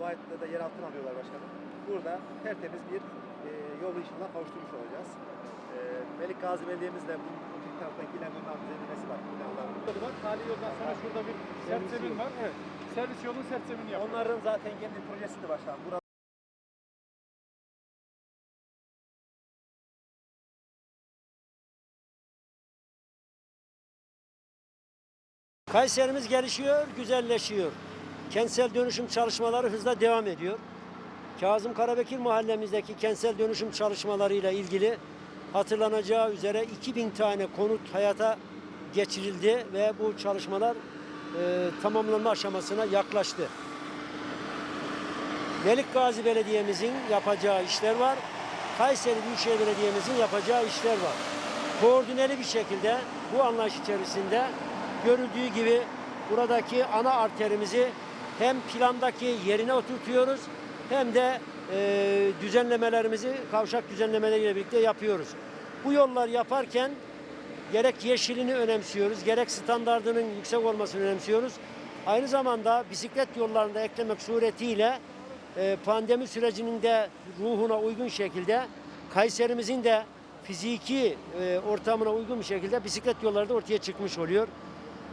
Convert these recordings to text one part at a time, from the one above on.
Vahit'te de yer altına alıyorlar başkanım. Burada tertemiz bir e, yol inşallah kavuşturmuş olacağız. E, Melik Gazi Belediye'miz de bu taraftaki ilerleme düzenlemesi var. Burada var. Tali yoldan sonra şurada bir sertzemin yolu. var. Evet. Servis yolunun sertsemini yapıyor. Onların zaten kendi projesi de başkanım. Burada Kayserimiz gelişiyor, güzelleşiyor. Kentsel dönüşüm çalışmaları hızla devam ediyor. Kazım Karabekir mahallemizdeki kentsel dönüşüm çalışmalarıyla ilgili hatırlanacağı üzere 2000 tane konut hayata geçirildi ve bu çalışmalar e, tamamlanma aşamasına yaklaştı. Melik Gazi Belediye'mizin yapacağı işler var. Kayseri Büyükşehir Belediye'mizin yapacağı işler var. Koordineli bir şekilde bu anlayış içerisinde görüldüğü gibi buradaki ana arterimizi hem plandaki yerine oturtuyoruz hem de e, düzenlemelerimizi kavşak düzenlemeleriyle birlikte yapıyoruz. Bu yollar yaparken gerek yeşilini önemsiyoruz, gerek standardının yüksek olmasını önemsiyoruz. Aynı zamanda bisiklet yollarını da eklemek suretiyle e, pandemi sürecinin de ruhuna uygun şekilde Kayserimizin de fiziki e, ortamına uygun bir şekilde bisiklet yolları da ortaya çıkmış oluyor.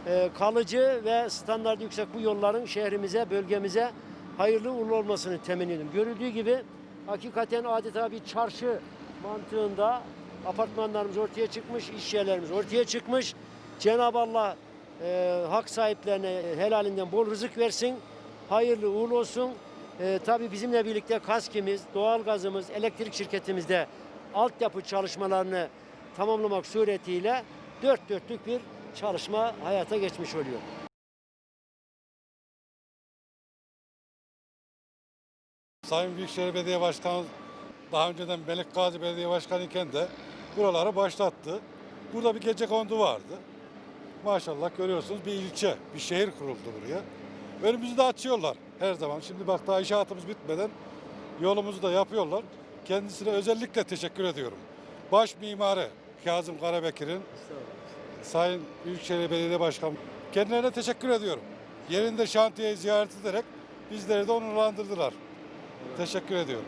E, kalıcı ve standart yüksek bu yolların şehrimize, bölgemize hayırlı uğurlu olmasını temin ediyorum. Görüldüğü gibi hakikaten adeta bir çarşı mantığında apartmanlarımız ortaya çıkmış, iş yerlerimiz ortaya çıkmış. Cenab-ı Allah e, hak sahiplerine helalinden bol rızık versin. Hayırlı uğurlu olsun. E, tabii bizimle birlikte kaskimiz, doğalgazımız, elektrik şirketimizde altyapı çalışmalarını tamamlamak suretiyle dört dörtlük bir çalışma hayata geçmiş oluyor. Sayın Büyükşehir Belediye Başkanı daha önceden Melik Gazi Belediye Başkanı iken de buraları başlattı. Burada bir gece kondu vardı. Maşallah görüyorsunuz bir ilçe, bir şehir kuruldu buraya. Önümüzü de açıyorlar her zaman. Şimdi bak daha inşaatımız bitmeden yolumuzu da yapıyorlar. Kendisine özellikle teşekkür ediyorum. Baş mimarı Kazım Karabekir'in, Sayın Büyükşehir Belediye Başkanı kendilerine teşekkür ediyorum. Yerinde şantiyeyi ziyaret ederek bizleri de onurlandırdılar. Teşekkür ediyorum.